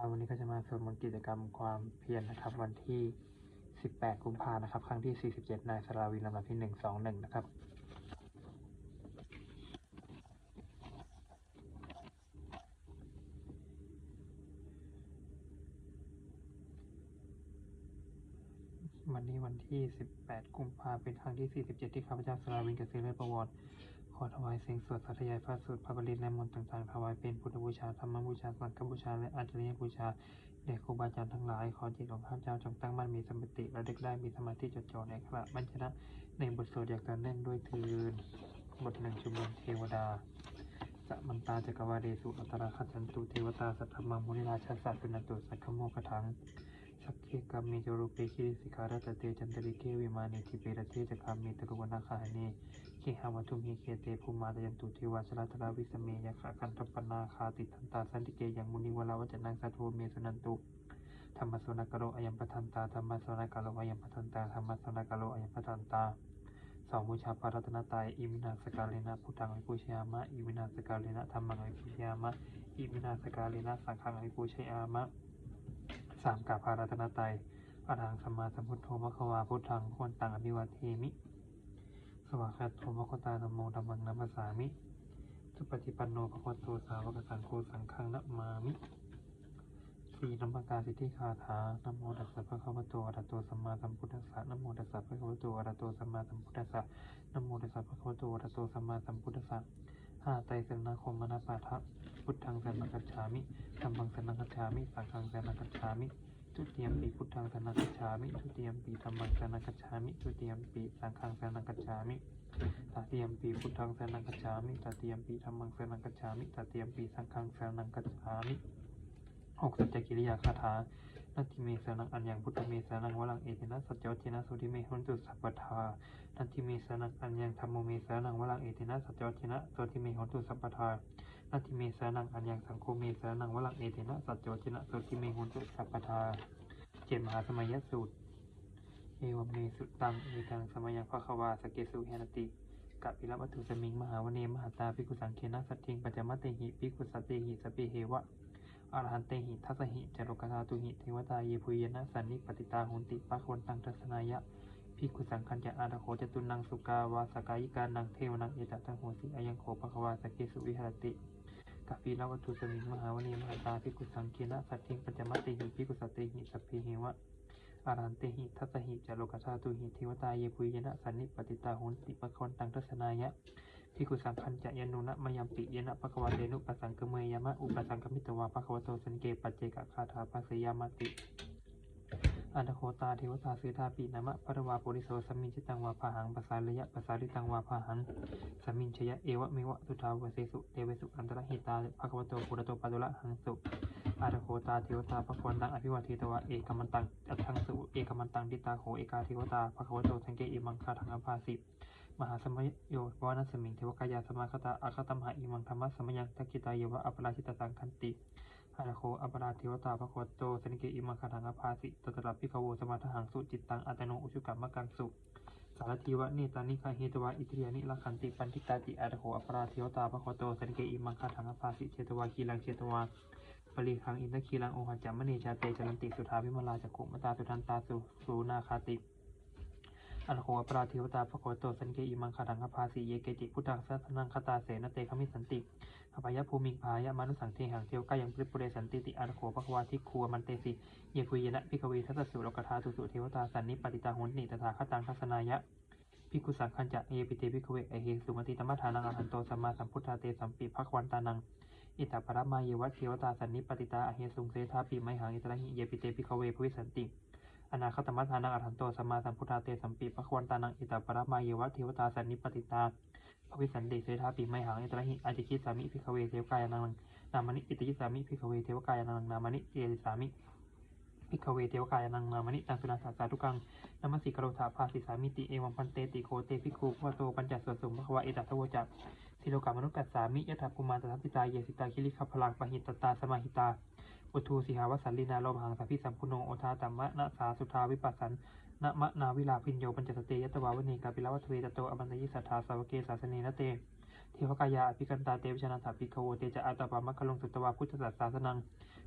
ครับวันนี้ก็จะมาสวดมนต์กิจกรรมความเพียรนะครับ วันที่ 18 กุมภานะครับ ครั้งที่ 47 นายสราวินลำดับที่ 121 นะครับวันนี้วันที่ 18 กุมภาเป็นครั้งที่ 47 ที่ข้าพเจ้าสราวินกสิเรศประวร ขอถวายเสียงสวดสาธยายพระสูตรพระบริตรและมนต์ต่างๆ ถวายเป็นพุทธบูชาธรรมบูชา สังฆบูชา และอาจารยบูชาแด่ครูบาอาจารย์ทั้งหลาย ขอจิตของข้าพเจ้าจงตั้งมั่นมีสมาธิและเด็กได้มีสมาธิจดจ่อในขณะบัญชนะในบทสวดอย่างต่อเนื่องด้วยทืนบทหนึ่งชุมนุมเทวดาสมันตาจักรวาเดสุอัตราคัจฉันตุเทวตาสัทธมังมุนิราชาสัตตุนันตุสักขโมกถัง สักเคกรรมเมจรูปเปคิริสิการตเตจันตริเกวิมานิทิเปรเทจกรรมเมตรุวนาคาเนเคหาวัตุมิเคเตภูมาตยันตุเทวาชลาตราวิสเมยขะคันทปนาคาติทันตาสันติเกยังมุนิวลาวจนังสัตโวเมสุนันตุธรรมสวนกโรอยัมปทันตาธรรมสวนกโรอยัมปทันตาธรรมสวนกโรอยัมปทันตาสองบูชาปารัตนตายอิมินาสกาเลนะพุทธังวิปุชยามะอิมินาสกาเลนะธรรมังวิปุชยามะอิมินาสกาเลนะสังฆังวิปุชยามะ สามกาพารัตนตรัยอรหังสัมมาสัมพุทโธมะคะวาพุทธังควรตังอภิวาเทมิ สวากขาโตมะคะตาธรรมโมธรรมังนัมมสามิสุปฏิปันโนภควะโตสาวกสังโฆสังฆังนะมามิสีนัมปกาสิทธิคาถานโมตัสสะภะคะวะโตอะระหะโตสัมมาสัมพุทธัสสะนโมตัสสะภะคะวะโตอะระหะโตสัมมาสัมพุทธัสสะนโมตัสสะภะคะวะโตอะระหะโตสัมมาสัมพุทธัสสะ ห้าไตรสรณคมมนาปาทะพุทธังสรณกัจฉามิธัมมังสรณกัจฉามิสังฆังสรณกัจฉามิทุติยมปีพุทธังสรณกัจฉามิทุติยมปีธรรมังสรณกัจฉามิทุติยมปีสังฆังสรณกัจฉามิตติยมปีพุทธังสรณกัจฉามิตติยมปีธรรมังสรณกัจฉามิตติยมปีสังฆังสรณกัจฉามิหกสัจจกิริยาคาถา นัตถิเมสรนังอัญญังพุทธเมสรนังวลังเอเทนะสัจจวัจเจนะสุทิเมหุนตุสัพพทานัตถิเมสรนังอัญญังธรรมโมเมสรนังวลังเอเทนะสัจจวัจเจนะสุทิเมหุนตุสัพพทานาทิเมสานังอัญญังสังโฆเมสานังวลังเอเทนะสัจโจชนะโสติเมหุนตุสัพพทาเจมหาสมัยสูตรเอวเมสุตังเอกังสมัยังภะควาสเกสุเฮนติกะปิรวัตถุสมิงมหาวเนมหาตาภิกุสังเคนะสัตถิงปัจจมัตเตหิภิกุสัตเตหิสเปเหวะ อรหันเตหิทัสหิจโรกธาตุหิเทวตาเยพุยนะสันนิปติตาหุนติปัควันตังทัสนายะภิกุสังคัญจะอาดโคจตุนังสุกาวาสกายิกานังเทวนังเอตตังโหสิอายังโขภควาสเกสุวิหรติกัปปีลวัตุสมิงมหาวณีมหาตาภิกุสังเกนะสัตถิงปัจจมัตติหิภิกุสัตติหิสัพเพหิวะอารันเตหิทัสหิจโลกชาตุหิเทวตาเยปุยนะสันนิปติตาหุนติปะคนตังทัศนายะ ภิกุสังคัญจะยานุนะมยัมปิยนะปะควาเตนุปสังกเมยามะอุปสังกมิตวาปะควโตสันเกปัจเจกคาถาปัสยามติอันตโคตาเทวตาสีทาปีนามะประวาปุริโสสมมินชิตังวาพาหังปสาระยะปสาริตังวาพาหังสมมินชยะเอวะเมวะสุทาวเสสุเตเวสุอันตรหิตาภควโตปุรโตปัตุละหังสุอันตโคตาเทวตาภควันตังอภิวาเทตวะเอกมันตังอัตถังสุเอกมันตังดิตาโขเอกาเทวตาภควโตสังเกอิมังคาทังอภาสิ มหาสมัยโยวานัสมิงเทวกายาสมาคตาอาคตมหาอิมังธรรมะสมยังทักกิตายเวะอัปราชิตตังคันติอารโคอัปราเทวตาภควโตสนิเกอิมังคาทังอภาสิตตระพิกโวสมาทหังสุจิตตังอัตโนอุชุกรรมกังสุสารทีวะเนตานิคาเฮตวะอิตริยานิลักขันติปันทิตาติอารโคอัปราเทวตาภควโตสนิเกอิมังคาทังอภาสิเชตวาคีลังเชตวาปริคังอินทคีลังโอหัจจามณีชาเตจรันติสุธาวิมลาจักขุมตาสุทันตาสุสูนาคาติ อันโคปราเทวตาภควโตสันเกอิมังคารังคภาสีเยเกจิพุทธังสัทนังคตาเสนเตคมิสันติขปายะภูมิงพายะมานุสังเทหังเทวกายังปริปุเรสันติติอันโคภควาทิครัวมันเตสิเยคุยนะพิกเวทัสสุโลกธาตุสุเทวตาสันนิปติตาหุนนิตถาคตังทัสนายะพิกุสังคัญจะเอปิเตพิกเวเอเฮสุมติตมัฏฐานังอหันโตสัมมาสัมพุทธาเตสัมปิภควันตานังอิตาปรมาเยวะเทวตาสันนิปติตาอเหสุงเสธาปิไมหังอิตระหิเยปิเตพิกเวภวิสันติ อนาคตมัทานังอรหันโตสัมมาสัมพุทธาเตสัมปีปะควันตานังอิตาปรมาเยวะเทวตาสันนิปติตาภวิสันติเสธาปิไมหังอิตระหิอาจิคิสามิพิกเวเทวกายานังนามนิอิติคิสามิพิกเวเทวกายานังนามนิเจริสามิพิกเวเทวกายานังนามนิตังสุนาสสาทุกังนามัสิกโรธาภาสิสามิติเอวังพันเตติโคเตพิคูวะโตปัญจสวสุมภควะเอตัทวจักสิโลกามนุกัสสามิยถาภูมานตทัพพิตาเยสิตาคิริขพลังปหิตตาสมาหิตา อุทูสิหาวสันลินาโลมหังสัพพิสัมพุโนโอทาตัมมะนะสาสุทาวิปัสสันนะมะนาวิลาพินโยปัญจสเตยตวาวเนกาปิลาวัตเวตโตอมันตยิสัทธาสาวเกสาสเนนเต เทวกายาอภิกันตาเตวิชนาถาภิกขโวเตจะอาตปามัคลงสุตตวาพุทธศาสนานัง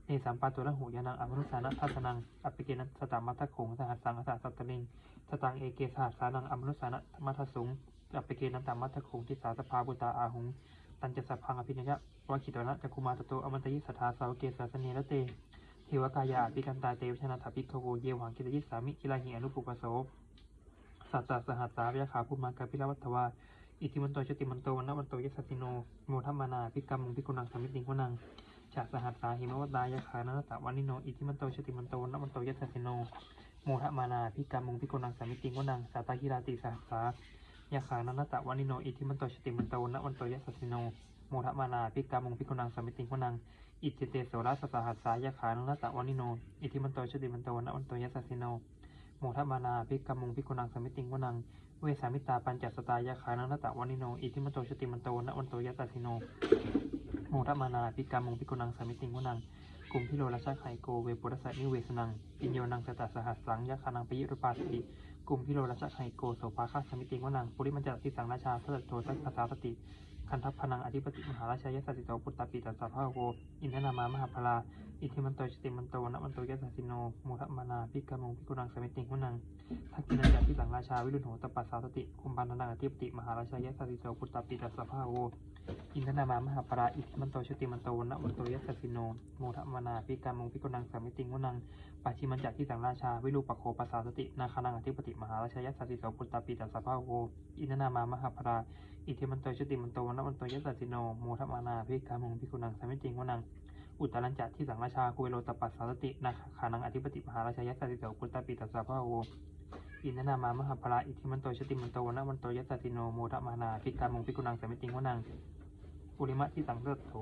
เนสัมปาตุระหูยานังอมนุสานะทัสนังอภิเกนัสตามัทธโขงสหัสสังอสสสัตตลิงสตังเอเกสหัสสานังอมนุสานะมัทสุงอภิเกนันตามัทธโขงทิสาสภาบุตาอาหุง ตันจะสัพพังอภิญญะวะคิตวนะจักุมาตโตอมันตยิสัทธาสาวเกสาสเนระเตเทวกายาอภิกันตาเตวิชนาถาภิกขโวเยวังกิตยิสสามิกิลาหิอนุปุปโสสัตตสหัสสาวยาขาภูมากาพิรวัตวาอิทิมันโตชติมันโตวันนวันโตยสัสสิโนโมทัมมานาพิกรรมุงพิกุนังสามิติงกุนังจากสหัสสาหิมวัตตายาขานันตะวันิโนอิทิมันโตชติมันโตวันนวันโตยสัสสิโนโมทัมมานาพิกรรมุงพิกุนังสามิติงกุนังสาตาหิราติสหัสสา ยาขานันตะวันิโนอิทิมันโตชติมันโตวนนวันโตยะสัสิโนโมทัมมานาพิกรรมุงพิกุนังสมิติงกุนังอิจิเตโสรัสสหัสสายาขานันตะวันิโนอิทิมันโตชติมันโตวนนวันโตยะสัสิโนโมทัมานาภิกขมุงภิกขุนังสมิติงวนังเวสามิตาปัญจสตายาคานังนตะวันิโนอิทิมันโตชติมันโตนะวันโตยัสสสิโนโมทัมานาภิกขมุงภิกขุนังสมิติงวนังกลุ่มพิโลราชาไคโกเวปุรสะนิเวสนังปิญโยนังสตตสหัสสังยะคานังปยิรุปาส ติกุมพิโลราชไคโกโสภาคาสมิติงวนังปุริมันจติสังราชาสัตโตสัพพาสติ คันทัพพนังอธิปติมหาราชายสัสิโตปุตตปิตัสสะภาโวอินทนามามหาพลาอิทิมันโตชติมันโตนะมันโตยัสสิโนโมทมานาพิกามงพิกุนังสมิติงหุนังทักกินันจากที่หลังราชาวิรุณโหตปัสสาสติคุมพันธนังอธิปติมหาราชายัสสสิโตปุตตปิตัสสะภาโว อินทนามามหาปราอิทิมันโตชติมันโตนะมันโตยัสสิโนโมทมนาพิกามงพิกนังสามิติงหุนังปัจฉิมันจากที่หลังราชา วิรูปโคปัสสาสตินาคานังอธิปติมหาราชยัสสิโตปุตตปิตัสสะภาโวอินทนามามหาปราอิทิมันโตชติมันโตนะมันโตยัสสิโนโมทมนาพิกามงพิกนังสามิติงหุนังอุตตรัญจะที่สังราชาคุเวโรตปัสสาสตินาคานังอธิปติมหาราชยัสสิโตปุตตปิตัสสะภะโว อินนามามหาภราอิทิมันโตชติมันโตวนะมันโตยัสสสิโนโมทมานาพิกามงพิกุนังสมิติงวนังอุริมะที่สังเลิศโถ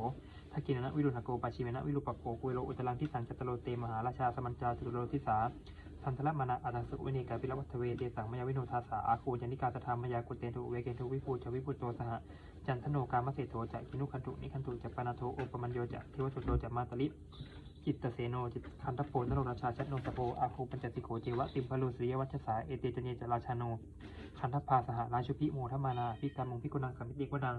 ทักกินนะวิรุณโกปัชิเมนะวิรุปโกคุเวโรอุตตรังที่สังจตโรเตมหาราชาสมัญจาสุโรทิสาทันทละมานะอัตสุวินิกาปิรวัตเวเตสังมยาวิโนทาสาอาคูยานิกาตธรรมยากุเตทุเวเกทุวิภูชวิภูโตสหจันทโนกามเสโทจะกินุคันตุนิคันตุจะปานาโทโอปมัญโยจะทิวัตุโตจะมาตลิ จิตตเสโนจิตคันทโพนโรราชาชัตโนสโพอาคูปัญจสิโขเจวะติมพลุสริยวัชสาเอเตจเนจราชาโนคันทพาสหราชุพิโมทมานาพิการมุงพิกุนังสมิติกวดัง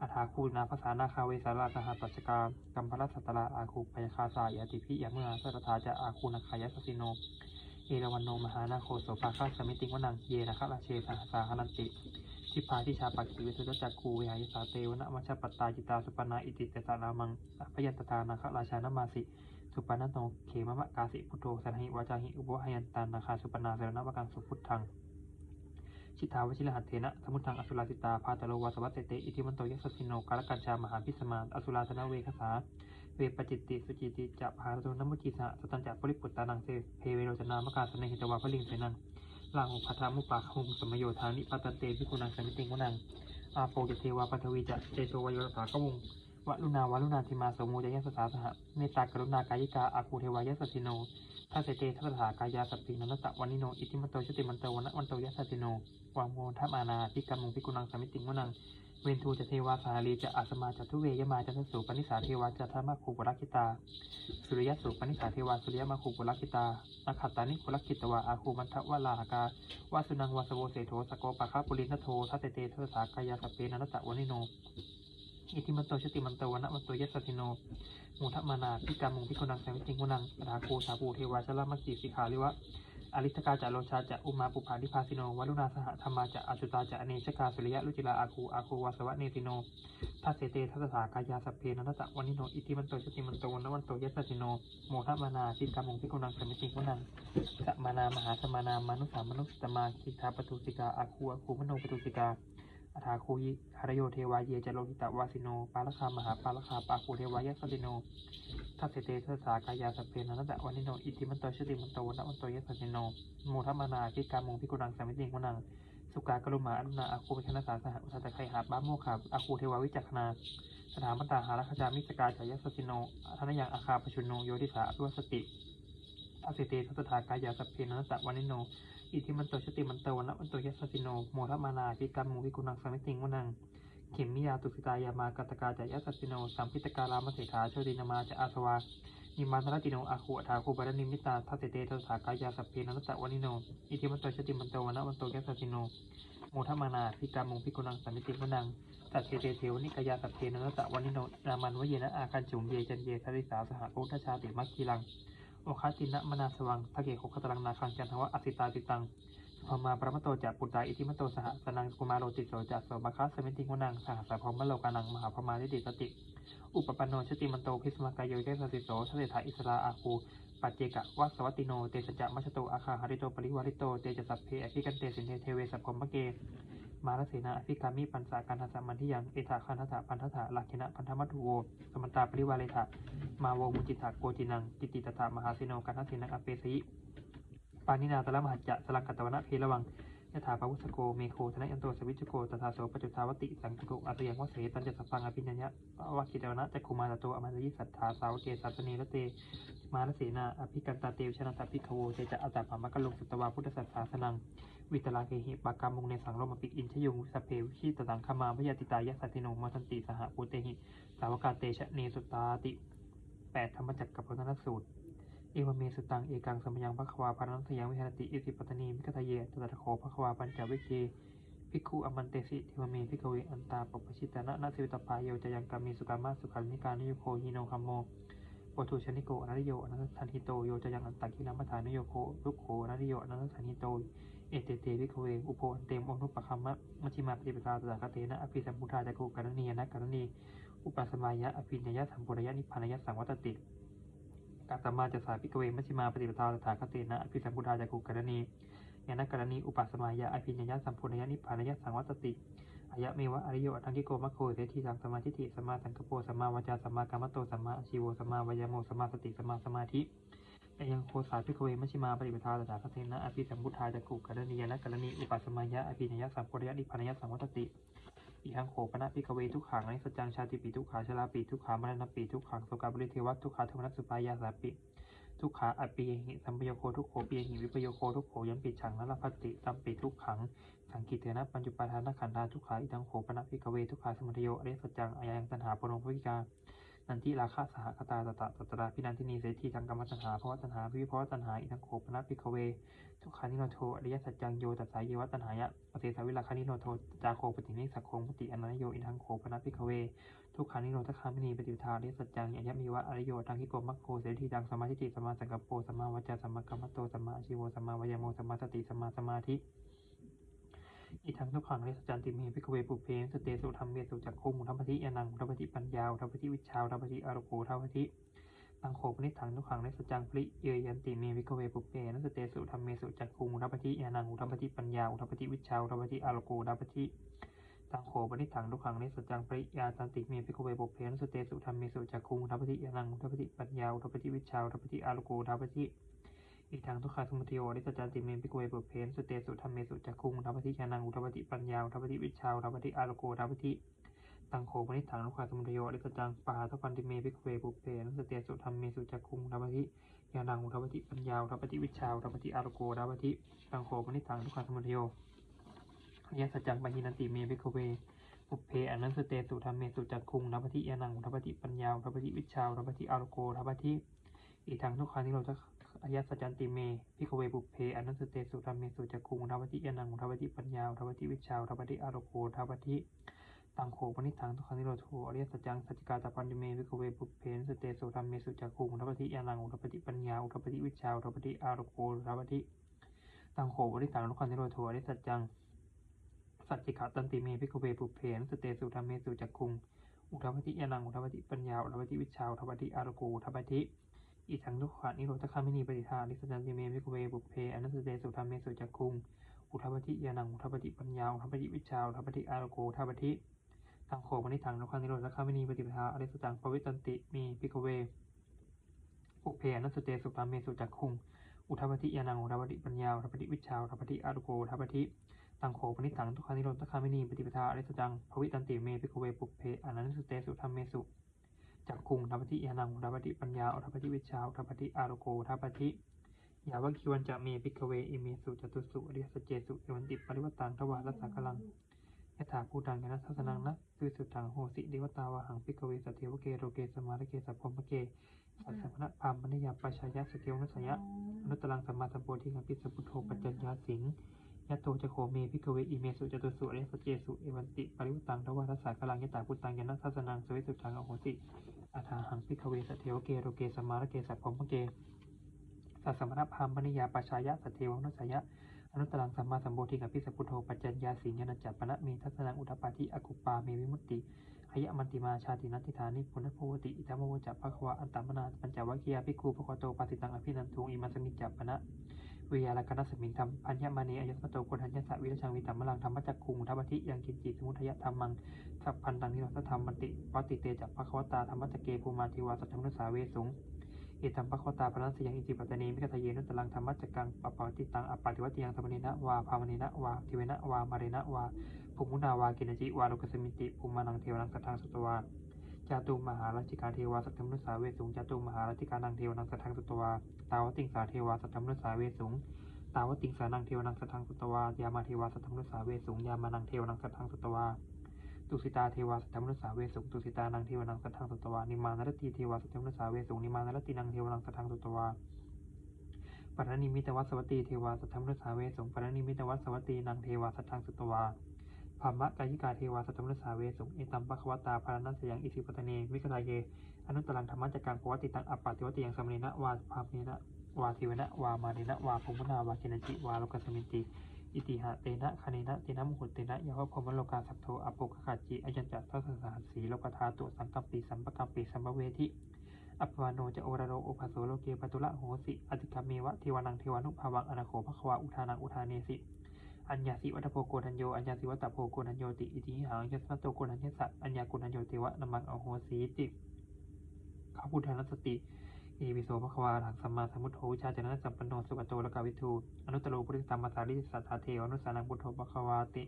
อาถาคูนาภาษานาคาเวสาราสหตัจกากัมพรัสสตราอาคูพยาคาสายาติพิยาเมื่อสัตถาจะอาคูนักขายสสิโน เอราวันโนมหานาโคโสภาคาสมิติงวนังเยนะคะราเชสหสาหนันติทิพาทิชาปักขีวิสุทธจักคูวิหายสาเตวนะมัชฌปตตาจิตาสุปนาอิติเตสารามังอพยันตตานาคราชานามาสิ สุปนันโตเขมะมะกาสิพุทโธสันหิวาจาหิอุปวหยันตานาคาสุปนาสรณวกังสุพุทธังชิตาวชิลหัตเถนะสมุทังอสุราสิตาพาตโลวาสวัตเตเตอิทิมันโตยัสสสิโนกาลกัญชามหาพิสมาอสุราธนเวคสาเวปจิตติสุจิติจะพาโตนมุจิสะสตันจะปริปุตตานังเสเพเวโรจนามกาสเนหิตวาพลิงเสนังลาหุพัทามุปาคุมสมโยธานิปัตเตพิกุนังสมิติงวนังอาโปจเทวาปัทวีจะเจโตวโยรสากวง วลุนาวลุนาธิมาสมุจยัสสาสหะเมตตากรุณากายิกาอาคูเทวายัสสิโนทัสเสเตทัสสากายาสปินันตะวันิโน อิติมันโตชติมันโตวันวันโตยัสสิโนวางโมทัมานาพิกรรมุงพิกุนังสมิติงวนัง เวนทูจะเทวาสาลีจะอาสมาจะทุเวยมาจะทสุปนิสาเทวาจะธรรมคูปุรักขิตา สุริยสุปนิสาเทวาสุริยมาคูปุรักขิตานาขัตตานิปุรักขิตวาอาคูมันทวลาหกาวาสุนังวาสโวเสโทสโกปะคาปุรินทโททัสเตเตทัสสากายาสเปนันตะวันิโน อิติมันโตชติมันโตวนะมันโตยัสสติโนมูทมานาพิกามุงพิกุนังแสมิติงกุนังราโคสาปูเทวาชลามัสสีสิขาลิวะอริสกาจะโลชาจะอุมาปุภานิพาสิโนวัลุนาสหธรรมาจะอจุตาจะอเนชกาสุริยะลุจิลาอาคูอาคูวาสวะเนติโนทัสเสเตทัสสากายาสเพนันตะวันิโนอิติมันโตชติมันโตวนะมันโตยัสสติโนโมทมานาพิกามุงพิกุนังแสมิติงกุนังสมานามหาสมานามนุสามนุสตมาคิทาปตุสิกาอาคูอาคูมโนปตุสิกา อัฐาคูยิหารโยเทวาเยจโลหิตวาสิโน ปาลคามหาปาลคาปาคูเทวายสสิโนทัสเสเตทัสสากายาสเพนันตะวันิโน อิติมันโตชติมันโตนะวันโตยสสิโนโมทัมมนาพิกามงพิกุนังสามิติงกุนัง สุกากรุมาอนุนาอาคูเปชนะสาสหอุตตะไคหาบ้าโมขาอาคูเทวาวิจักนาสถามันตาหาราคจามิสกาจายสสิโนธนยังอาคาปชุนโน โยติสาอภิวสติทัสเสเตทัสสากายาสเพนันตะวันิโน อิทิมันโตชติมันโตนะวันโตยสสิโนโมทัมมานาพิกามงพิกุนังสามิติงกุนังเข็มมิยาตุสิตายามากัตกาจะยัสสสิโนสัมพิตการามเสถาโชตินามาจะอาสวานิมานตรติโนอาคุทาคุบารนิมิตาทัสเตเตทัสสากายาสัพเพนันตะวานิโน อิทิมันโตชติมันโตวนะวันโตแกสัสสิโนโมทมานาพิกามุงพิกุนังสัมมิติมนังสัตเทเตเทวนิกายาสัพเพนันตะวานิโนนามันวเยนะอาคันจุงเยจันเยทริสาสหพุทชาติมัคคีลัง โอคาตินะมนาสวังทะเกโคคตรังนาคังจันทวะอสิตาติตังพมาปรมโตจากปุตตาอิทิมโตสหสนังกุมาโรติโสจากโสมคัสสมิติงวนังสหสพรมโลกานังมหาพมานิติตติ อุปปันโนชติมันโตพิสมากายโยเยสสิโสทะเลถาอิสราอาคูปัจเจกะวัสวัติโนเตสจะมัชโตอาคาหาริโตปริวาริโตเตจสัพเพอภิกันเตสินเทเทเวสัพพมเก มารเสนาอภิกามิปันสาการทัสมันทิยังเอถาคันทัสปันทัสลักขินะพันธมัตุโวสมันตาปริวาเลถะมาโวมุจิตาโกจินังกิติตถามหาสิโนกันทัสนังอเปสิปานินาตละมหัจจะสลังกัตวนะเพระวังยถาปวุสโกเมโคธนะยันโตสวิจโกตถาโสปจุทาวติสังกุอัตยังวเสตันจะสัพพังอภิญญะวะกิจวนะจักคุมารโตอมันยิสัทธาสาวเกสัตเนรเต มารเสนาอภิกันตาเตวชนะตพิขโวเจจะอัตตาปามะกะลงสุตวาพุทธสัสสาสนัง วิตลาเกหิปากามุงในสังโรมปิกอินชยุงสเพวิชิตตังคมาพยาติตายะสัตติโนมาทันติสหปุเตหิ สาวกาเตชะเนสุตาติแปดธรรมจักรกับพระนสูตร เอวเมสุตังเอกังสมยังพระควาพานันสยังวิหารติอิสิปตนีมิกตเยตตะโคพระควาปัญจวิเคภิกขุอมันเตสิเทวเมพิกเวอันตาปปชิตานะนาสิวิตปายโยจะยังกามีสุกามาสุขันนิการนิโยโคฮิโนคัมโมปทุชนิโกอนัตโยอนัตทันหิโตโยจะยังอันตักินามัฐานิโยโคลุกโคอนัตโยอนัตทันหิโต เอเตเตพิกเวอุโพอันเตมอนุปคัมมะมัชฌิมาปฏิปทาตถาคเตนะอภิสัมพุทธาจักกุกรณียนะกรณีอุปสมายะอภิญญะสัมปุรยะนิพพานยะสังวัตติกาตมาจะสาพิกเวมัชฌิมาปฏิปทาตถาคเตนะอภิสัมพุทธาจักกุกรณียานกรณีอุปสมายะอภิญญะสัมปุรยะนิพพานยะสังวัตติอายะเมวะอริโยอัทังกิโกมะโคเสทีสังสมาธิติสมมาสังกปโปสมมาวาจาสมมากรรมโตสมมาอาชีโวสมมาวายโมสมมาสติสมมาสมาธิ แต่ยังโคสาพิกเวมัชิมาปฏิปทาตถาคเตนะอภิสัมพุทธาจักกุกรณียานกรณีอุปสมายะอภิญญะสัมปุรยะนิพานยะสังวัตติอีหังโขปนะพิกเวทุกขังอนิสจจังชาติปีทุกขาชราปีทุกขามรณปีทุกขังโสกาบริเทวะทุกขาโทมนัสสุปายาสาปิทุกขาอปียหิสัมปโยโคทุกโขปียหิวิปโยโคทุกโขยัมปิฉังนรพัตติตัมปิทุกขังสังกิเตนะปัญจุปาทานขันธาทุกขาอีทังโขปนะพิกเวทุกขาสมุทโยอริสัจจังอายังตัณหาปรมภวิกา นันทิราคะสหคตาตตะตตระพินันทินีเสถีทางกรรมตัณหาภวตัณหาวิภวตัณหาอีทังโขปนะพิกเว ทุกขานิโรโทอริยสัจจังโยตัสสายเยวตัณหายะอเสสวิลาคานิโรโทจาโคปฏินิสักโคปฏิอนันโยอิทังโขปนะพิกเว ทุกขานิโรธคามินีปฏิปทาอริยสัจจังยยะมีวะอริโยทังคิโกมัคโคเสถีดังสมมาธิจิสมมาสังกปโปสมมาวจาสมมากรรมโตสมมาอาชีโวสมมาวายโมสมมาสติสมมาสมาธิ อีทังทุกขังอริยสัจจันติเมพิกเวปุเพสเตสุธรรมเมสุจักคุมุทัพพธิยานังทัพพธิปัญญามุทัพพธิวิชามุทัพพธิอารโกทัพพธิตังโขปนิถังทุกขังอริยสัจจังปริเยยันติเมพิกเวปุเพนัสเตสุธรรมเมสุจักคุมุทัพพิยานังมุทัพพิปัญญามุทัพพิวิชามุทัพพิอารโกทัพพิตังโขปนิถังทุกขังนิสจังปริยาตันติเมพิกเวปุเพนสเตสุธรรมเมสุจักคุงทัพพิยานังทัพพิปัญญาทัพพิวิชาทัพพิอารุโกทัพพิ อีกทางทุกขาสมุทโยนิสสจันติเมพิกเวปุเพนสเตสุธรรมเมสุจักคุงทัพพติยานังอุทัพพิปัญญาทัพพิวิชาทัพพิอารโกทัพพิตังโขปนิถังทุกขาสมุทโยนิสสจังปาทัพพันติเมพิกเวปุเพนสเตสุธรรมเมสุจักคุงทัพพิยานังอุทัพพิปัญญาทัพพิวิชาทัพพิอารโกทัพพิตังโขปนิถังทุกขาสมุทโยยะสจังปะหินันติเมพิกเวปุเพอนันสเตสุธรรมเมสุจักคุงทัพพิยานังทัพพทิปัญญาทัพพิวิชาทัพพิอารโกทัพพิอีทังทุกขานิโรธ อายะสัจจันติเมพิกเวปุเพอนันสเตสุธรรมเมสุจักคุงทัพพทิยานังทัพพทิปัญญาทัพพทิวิชาทัพพทิอารโกทัพพทิตังโขปนิทังทุกขานิโรธโอริยสัจจังสัจจกาตปันติเมพิกเวปุเพนสเตสุธรรมเมสุจักุงทัพพทิยานังทัพพทิปัญญาทัพพทิวิชาทัพพทิอารโกทัพพทิตังโขปนิทังทุกขานิโรธอริยสัจจังสัจจิกาตันติเมพิกเวปุเพนสเตสุธรรมเมสุจักุงอุทัพพติยานังอุทัพพติปัญญาอุทัพพติวิชาอุทัพพติอารโกอุทัพพติ อีทังทุกขานิโรธคามินีปฏิทานิสจันติเมพิกเวปุเพอนัสเตสุธรรมเมสุจักคุง อุทัพพติยานังอุทัพพติปัญญาอุทัพพติวิชาอุทัพพติอารโกอุทัพพติตังโขปนิทังทุกขานิโรธคามินีปฏิปทาอริสตังปวิตันติมีพิกเวปุเพอนัสเตสุธรรมเมสุจักคุง อุทัพพติยานังอุทัพพติปัญญาอุทัพพติวิชาอุทัพพติอารโกอุทัพพติตังโขปนิถังทุกขานิโรธคามินีปฏิปทาอริสจังภวิตันติเมพิกเวปุเพอนัสเตสุธรรมเมสุ จักคุงทัพพติยานังทัพพติปัญญาทัพพติวิชาทัพพติอารโกทัพพติยาวคิวันจะเมพิกเวอิเมสุจตุสุอริยสจเจสุเอวันติปริวัตังทวารัสสะกลังยถาภูตังยนัสสนังนะสุสุตังโหสิเดวตาวาหังพิกเวสเทวเกโรเกสมาระเกสัพพมะเกสัสสะณะพามมณิยาปัชายะสเกลนุสยะอนุตตรังสัมมาสัมโพธิกัมปิสัพพุทโธปัจจัญญาสิง ยะโตจะโคเมพิกเวอิเมสุจตุสุอริสเจสุเอวันติปริวุตังทวารัสสากลังยตาพุตังยนะทัสนังสวิสุทังอโหติอาทาหังพิกเวสเทวเกโรเกสมารเกสัพพมเกสัสมณพามมณิยาปัชายะสเทวนุสยะอนุตตังสัมมาสัมโพธิกัมปิสัพพุทโธปัจจัญญาสิงยนัจจปนะเมทัสนังอุทปปาทิอกุปปาเมวิมุตติหยะมันติมาชาตินัติฐานิพุนโพติอิทัมโมจัปภควะอันตมนาปัญจวัคคียาภิกขุภควโตปาสิตังอภินันทุงอิมัสมิจจปนะ วิยาลกนัสมิงธรรมพัญญมานีอายสโตโกทัญญสวิรชังวิตัมมลังธรรมจักคุงทัพพิยังกินจิสมุทยธรรมังสัพพันตังนิโรธธรรมมันติวัติเตจัปภควตาธรรมจักเกภูมาทิวาสัทธมุสาเวสุงเอตัมปะโคตาปนัสยังอิจิปัตตานีมิกตเยนุตลังธรรมจักกังปะปาติตังอปาติวัติยังสมณีนะวาภาวณีนะวาทิเวนะวามาเรนะวาภูมุนาวากินจิวาโลกสมิติภูมานังเทวนังสัทธังสุตวา จาตุมหาราชิกาเทวาสัทธมนุสาเวสุงจาตุมหาราชิกานังเทวนังสัทธังสุตวาตาวติงสาเทวาสัทธมนุสาเวสุงตาวติงสานังเทวนังสัทธังสุตวายามาเทวาสัทธมนุสาเวสุงยามานังเทวนังสัทธังสุตวาตุสิตาเทวาสัทธมนุสาเวสุงตุสิตานังเทวนังสัทธังสุตวานิมานรตีเทวาสัทธมนุสาเวสุงนิมานรตีนังเทวนังสัทธังสุตวาปรณิมิตวัสวัตตีเทวาสัทธมนุสาเวสุงปรณิมิตวัสวัตีนังเทวาสัทธังสุตวา ภามะกายิกาเทวาสัทธมนุสาเวสุเอตัมปะควตาภารนัสยังอิสิปตเนวิกตาเยอนุตตรังธรรมจักกังปวติตังอัปปาติวติยังสมณีนะวาภามีนะวาทิวนะวามาเนนะวาภูมุนาวากินจิวาโลกสมิติอิติหะเตนะคเนนะเตนะมุหุเตนะยาวะพรมโลกาสัพโทอปโปกขาจิอยัญจะทัสสะหัสสีโลกธาตุสังกัปปิสัมปกัปปิสัมภเวทิอัปปวาโนจะโอระโรโอภาโสโลเกปตุละโหสิอติกามเมวะเทวานังเทวานุภาวังอนาโคภควาอุทานังอุทาเนสิ อัญญาสิวัตโพโกนัญโย อัญญาสิวัตโพโกนัญโยติ อิติหังยัสสะโตโกนัญญสัตอัญญาโกนัญโยเทวะนามังอโหสีติข้าพุทธานัสติเอวิโสภควาหังสัมมาสัมพุทโธวิชาจนะสัมปันโนสุปโตละกาวิทูอนุตโรปุริสตามมาสาริสัทธาเทวอนุสานังพุทโธภควาติ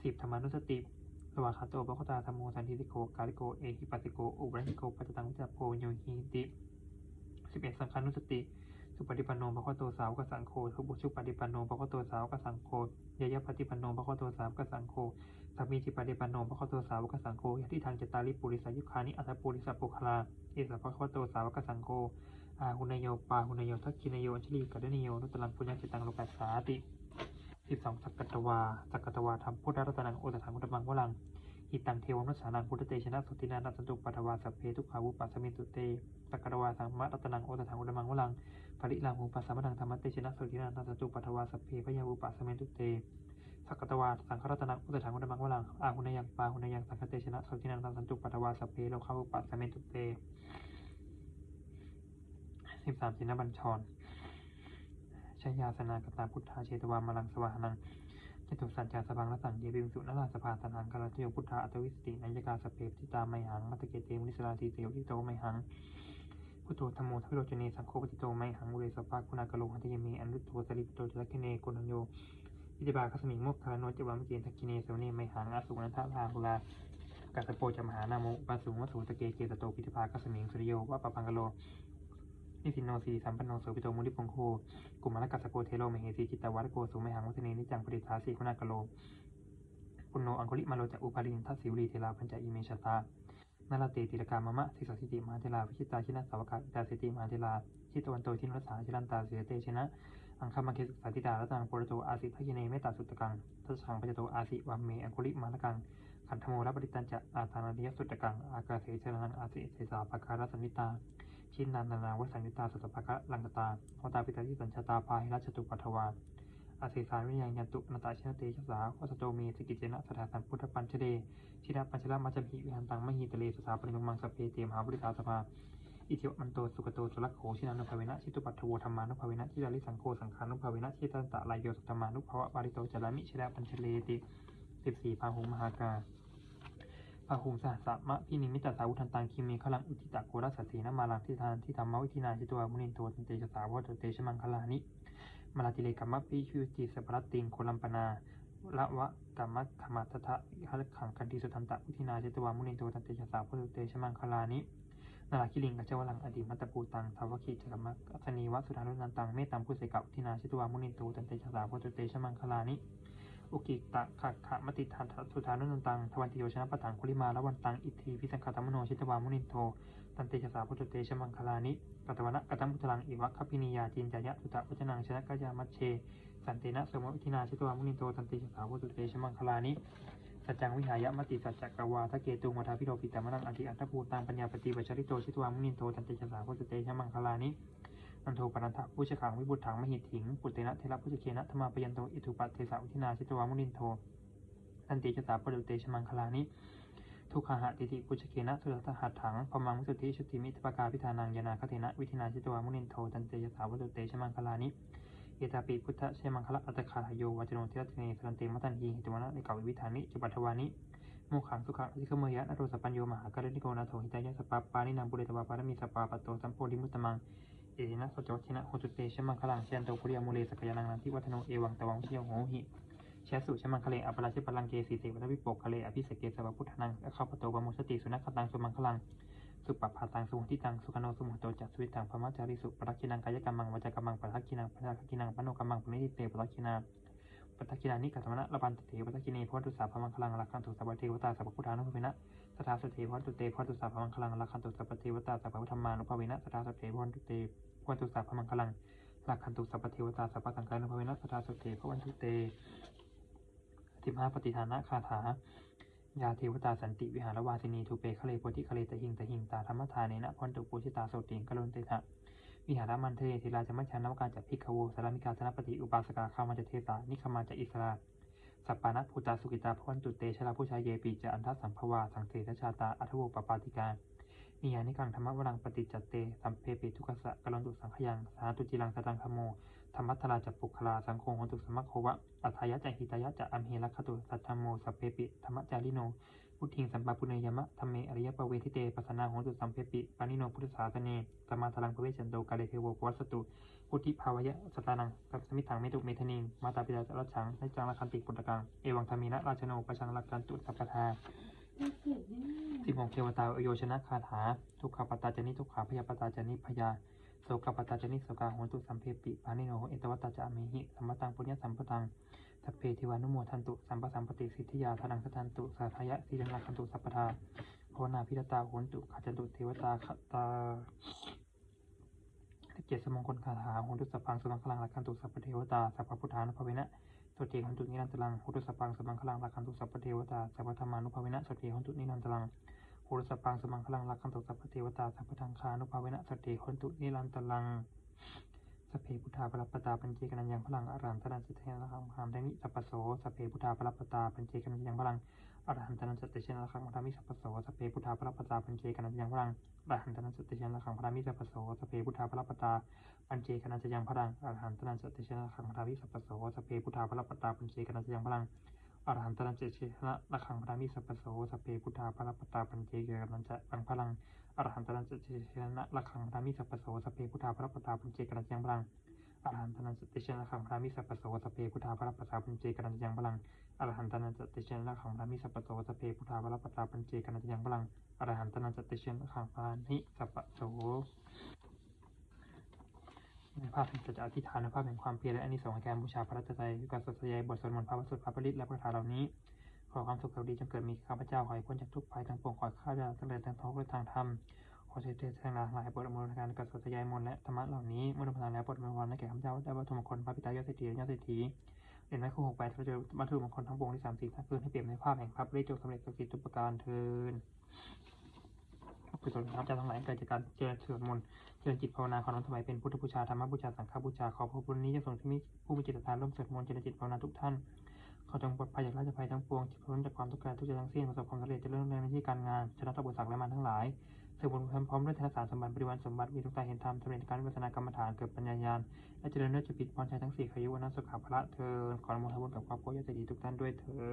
สิบธรรมานุสติสวากขาโตภคตาธรรมโมสันทิติโกกาลิโกเอหิปัสสิโกอุบริโกปัจจตังวิจจโพโยหิติสิบเอ็ดสังฆานุสติ สุปฏิปันโนภควโตสาวกสังโฆทุบุชุปฏิปันโนภควโตสาวกสังโฆยยะปฏิปันโนภควโตสาวกสังโฆสัมมีจิปฏิปันโนภควโตสาวกสังโฆยะทิทางจตาริปุริสายุคานิอัตถปุริสปุคลาเอสะภะควโตสาวกสังโฆอาหุนยโยปาหุนยโยทักขินโยอัญชลีกัดนิโยนุตลังปุญญาจิตังโลกัสสาติสิบสองสักกัตวาสักกัตวาธรรมพุทธรัตนังโอตถังอุตมังวลัง อิตังเทวนุสานังพุทธเตชนะสุตินานัสสันตุปัตวาสัพเพทุกขาวุปัสมินตุเตสักกัตวาสัมมะรัตนังโอตถังอุตมังวลังปริลามุปัสสมนังธรรมเตชนะสุตินานัสสันตุปัตวาสัพเพพยาวุปัสมินตุเตสักกตวาสังฆรัตนังอุตถังอุตมังวลังอาหุนยังปาหุนยังสังฆเตชนะสุตินังสันตุปัตวาสัพเพโลคาวุปัสสมินตุเตสิบสามสินบัญชรชยาสนากตาพุทธาเชตวามาลังสวาหนัง จตุสัจจาสพังละสังเยบิมสุนราสภาสนังกาลทโยพุทธาอัตวิสตินัยกาสเพปทิตาไมหังมัตเกเตมุนิสราตีเตวิโตไมหังพุทโธธรรมโมทัพพิโรจเนสังโฆปฏิโตไมหังอุเรสภาคุณากโลหันติยเมอนุตโตสลิปโตจักขิเนโกนัญโยอิติบาคัสมิงโมกคาโนจวามเกณทักขิเนสวเนไมหังอาสุนันทาลาหุลากัสโปจมหานาโมปัสสุงวสุตเกเกตโตปิติภาคัสมิงสุริโยวะปะพังกะโล นิสินโนสีสัมปันโนโสปิโตมุนิพงโคกุมารกัสโกเทโลมเหสีจิตวัตโกสุไมหังวัฒเนนิจังปริทาสีคุณากะโลปุณโนอังคุลิมาโลจะอุปาลินทัสสิวรีเทลาพัญจอิเมชตานาลาเตติรกามะมะสิกสสิติมหาเทลาวิชิตาชินะสาวกาอิตาเสติมหาเทลาชิตวันโตชินรสาชิรันตาเสเตชนะ อังคามาเคสุสาติดารัตนังโปรโตอาสิทะกิเนเมตตาสุตตกังทัสสังปัจโตอาสิวัมเมอังคุลิมาลกังขันธโมรับปริตันจะอาตานาเดียสุตตกัง อากาเสชนังอาสิเสสาปการสันนิตา ชินนานานาวสังนิตาสัตตภคะลังกตาโหตาปิตาทิสัญชาตาพาหิรัชตุปัทวาอาศิสารวิญญาณยันตุนาตาชินเตชสาวัสโตมีสกิจเจนะสถาสันพุทธปัญชเดชิระปัญชละมัจจมิวิหันตังมหิตเลสสาปริมังสเพเตมหาบริตาสภาอิทิวมันโตสุกโตสุลักโขชินานุภาเวนะชิตุปัตถโวธรรมานุภาเวนะชิดาลิสังโฆสังขานุภาเวนะชิตันตะลายโยสุธรรมานุภาวะบาริโตจารามิชิระปัญชเลติสิบสี่พาหุมหากา พาหุงสหัสสะมะพินิมิตตสาวุทันตังคิเมขลังอุติตะโกรัสสสีนมาลังทิทานที่ธรรมวิธินาชิตัวมุนินโทตันเตชะสาวะเตชะมังคลานิมาลาติเลกัมมะปิชิวจิสัพรตติงโคลัมปนาละวะกัมมะขมัตถะหัลขังคันติสุทันตะวิธินาชิตัวมุนินโทตันเตชะสาวะเตชะมังคลานินาลาคิลิงกัจจวลังอดีมัตตปูตังทาวคิจกรมะอัศนีวะสุธานุนันตังเมตัมพุเสกะวิธินาชิตัวมุนินโทตันเตชะสาวะเตชะมังคลานิ อุกิตะขะขะมติทันสุธานุนันตังทวันติโยชนะปะตังคุลิมาละวันตังอิทธิพิสังขตมโนชิตวามุนินโทตันติชสาพุทธเตชมังคลานิกัตวนะกัตตังพุทธังอิวะคพินิยาจินจายะสุตะวัจนังชนะกายามัชเช สันตินะสมวิธินาชิตวามุนินโตตันติชสาพุทธเตชมังคลานิสัจจังวิหายะมติสัจจกวาทะเกตุงวัฏาพิโรปิตามนังอันติอัตถภูตังปัญญาปฏิวัชริโตชิตวามุนินโตตันติชสาพุทธเตชมังคลานิ อันโทปนันทะผู้ชขังวิบุตถังมหิถิง ปุตเตนะเทระผู้ชเคนะธรรมาปยันโตอิทุปัตเทสาวิธินาชิตวามุนินโทตันติชสาพุทธเตชมังคลานิทุกขหะติติปุชเคนะสุรตหัตถังพมังสุทธิชุติมิตปกาพิธานังยานาคเทนะวิธินาชิตวามุนินโทตันเตยสาวัตเตชมังคลานิเอตาปิพุทธเชมังคละอัตคาโยวาจโนเทระเทเนสันเตมัตันหีหิตวนะในเกาวิธานิจุปัทวานิโมขังสุขังอิคเมยะนโรสปัญโยมหาการณิโกนาโทหิตายะสปาปานินางบุเรตวาปารมีสปาปตโตสัมโพธิมุตตมัง เอนะสจวัชนะโหตุเตชมังคลังเชนโตปุริยมูเลสกยานังนันทิวัฒโนเอวังตวังวิชโยโหหิแชสุชมังคเลอปราชิปลังเกสีเสวัตวิปกคเลอภิเสกเกสวพุทธนังอข้าพโตวมุสติสุนัขตังสุมังคลังสุปปภาตังสุหัติตังสุขโนสุมหโตจักสุวิตังพมัจจาริสุปรักขินังกายกรรมังวจกรรมังปัทักขินังปัทักขินังปโนกรรมังปณิทิเตปัทักขินาปัทักขินานิกัตมนะระบันตเถปัทักขินีพวัตุสาพมังคลังลักขันตุสัพพเทวตาสัพพุทธานุภเวนะ สทาสเทพวัตุเตพวตุสาพมังคลังลักขันตุสัพพเทวตาสัพพพุทธมานุภเวนะสทาสเทพวัตุเตพวตุสาพมังคลังลักขันตุสัพพเทวตาสัพพสังฆานุภเวนะสทาสเทพวัตุเตสิบห้าปฏิฐานะคาถายาเทวตาสันติวิหารวาสินีทูเปคะเลโพธิคะเลตะหิงตะหิงตาธรรมทานเนนะพรตุปูชิตาโสติงกะลนเตทะวิหารมันเทธิราชมัชชานวการจัพิกขโวสารมิกาธนปฏิอุปาสกาข้ามาจเทสานิคมาจอิสรา สัปปานะภูตาสุกิตาพวันตุเตชลาผู้ชายเยปีจะอันทัสสัมภวาสังเสทชาตาอัทโวปปาติการนิยานิกังธรรมวรังปฏิจัตเตสัมเพปิทุกขะกะลนตุสังขยังสาตุจิรังสตังคโมธรรมัตถราจัปุคลาสังโฆหนตุสมัคโควะอัฏฐายะจะหิตายะจะอัมเหรัคขตุสัทธรรมโมสัพเพปิธรรมจาริโนพุทธิงสัมปาปุเนยมะธรรมเมอริยปเวทิเตปัสนาโหนตุสัมเพปิปานิโนพุทธศาสเนสมมาทลังปเวชันโตกาเลเทโวปวัสตุ พุทธิภาวะสตานังกับสมิถังเมตุเมทนิงมาตาปิดาจรัชังในจังละคันติปุตตะกัง เอวังธรรมีนะราชโนประชังลักกันตุสัพพทาสิบหกเทวตาอโยชนะคาถา ทุกขปตาจานิทุกขาพยาปตาจานิพยาโสกปตาจานิโสกาโหนตุสัมเพปิปานิโนเอตวัตตาจามิหิสัมมตังปุญญสัมปตังสัพเพเทวานุโมทันตุสัมปสัมปติสิทธิยาทานังสทันตุสาทยะสีลังลักขันตุสัพพทาโพนาพิรตาโหนตุขาจันตุเทวตาขตา เกียรติสมงคลคาถาโหตุสัพพังสมังคลังลักขันตุสัพพเทวตาสัพพพุทธานุภเวนะสวดเทหนตุนิรันตรังพุทธสปังสมังคลังลักขันตุสัพพเทวตาสัพพธรรมานุภาเวนะสวดเทหนตุนิรันตรังพุทธสปังสมังคลังลักขันตุสัพพเทวตาสัพพทังคานุภาเวนะสวดเทหนตุนิรันตรังสพเพพุทธาปรัปตาปัญเจกนันยังพลังอรันตนันจิตเทนะขังหามได้นิสัพโสสพเพพุทธาปรัปปตาปัญเจกนันยังพลัง อรหันตนันจติเชนะขังพระมิสัพพโสสเพพุทธาปรัปปตาปัญเจกนันยังพลังอรหันตนันจติเชนะขังพระมิสัพพโสสเพพุทธาปรัปปตาปัญเจกนันยังพลังอรหันตนันจะติชนะขังพระวิสัพพโสสเพพุทธาพระปตาปัญเจกนันยังพลังอรหันตนันจะชนะละขังพระวิสัพพโสสเพพุทธาพระปตาปัญเจกนันจะยังพลังอรหันตนันจะชนะละขังพระวิสัพพโสสเพพุทธาพระปตาปัญเจกนันยังพลัง อรหันตนันจะติชนะขังพระวิสัพพโสสเพพุทธาพระปตาปัญเจกนันจะยังพลังอรหันตนันจะติชนะขังพระวิสัพพโสสเพพุทธาพระปตาปัญเจกนันจะยังพลังอรหันตนันจะติชนะขังพระนิสัพพโสในภาพแห่งสัจจะอธิษฐานในภาพแห่งความเพียรและอานิสงส์แห่งการบูชาพระรัตนตรัยการสวดสยายบทสวดมนต์พระวสุทธพระปริตและพระคาถาเหล่านี้ ขอความสุขสวัสดีจงเกิดมีข้าพเจ้าขอให้พ้นจากทุกภัยทั้งปวงขอข้าพเจ้าทั้งใดทั้งท้องและทางธรรม อเสด็จทางหลายโปรดอำนวยการการสวดสยายมนและธรรมะเหล่านี้เมื่อดำเนินแล้วโปรดอำนวยพรให้แก่ข้าพเจ้าได้วัตถุมงคลพระปิตายอดเศรษฐีและยอดเศรษฐีเด่นไม้คู่หกแปดเราจะวัตถุมงคลทั้งปวงที่สามสี่ทั้งคืนให้เปรียบในภาพแห่งพระปริตจงสำเร็จสกิจทุกประการเทินกุศลข้าพเจ้าทั้งหลายเกิดจากการเจริญสวดมนต์เจริญจิตภาวนาขอน้อมถวายเป็นพุทธบูชาธรรมบูชาสังฆบูชาขอพระบุญนี้จะส่งที่มิผู้มีจิตศรัทธาร่วมสวดมนต์เจริญจิตภาวนาทุกท่านขอจงปลอดภัยจากราชภัยทั้งปวงจิตพ้นจากความทุกข์กายทุกข์ทั้งสิ้นประสบความสำเร็จเจริญรุ่งเรืองในที่การงานชนะต่อบุษักและมารทั้งหลาย สมบูรณ์พร้อมด้วยธนสารสมบัติบริวารสมบัติมีทุกตาเห็นธรรมสำเร็จการวิสนากรรมฐานเกิดปัญญาญาณและเจริญด้วยจิตปิดพรชัยทั้งสี่ขยุวนั้นสุขาพระเธอขออนุโมทนาบุญกับครอบครัวยศดใจดีทุกท่านด้วยเธอ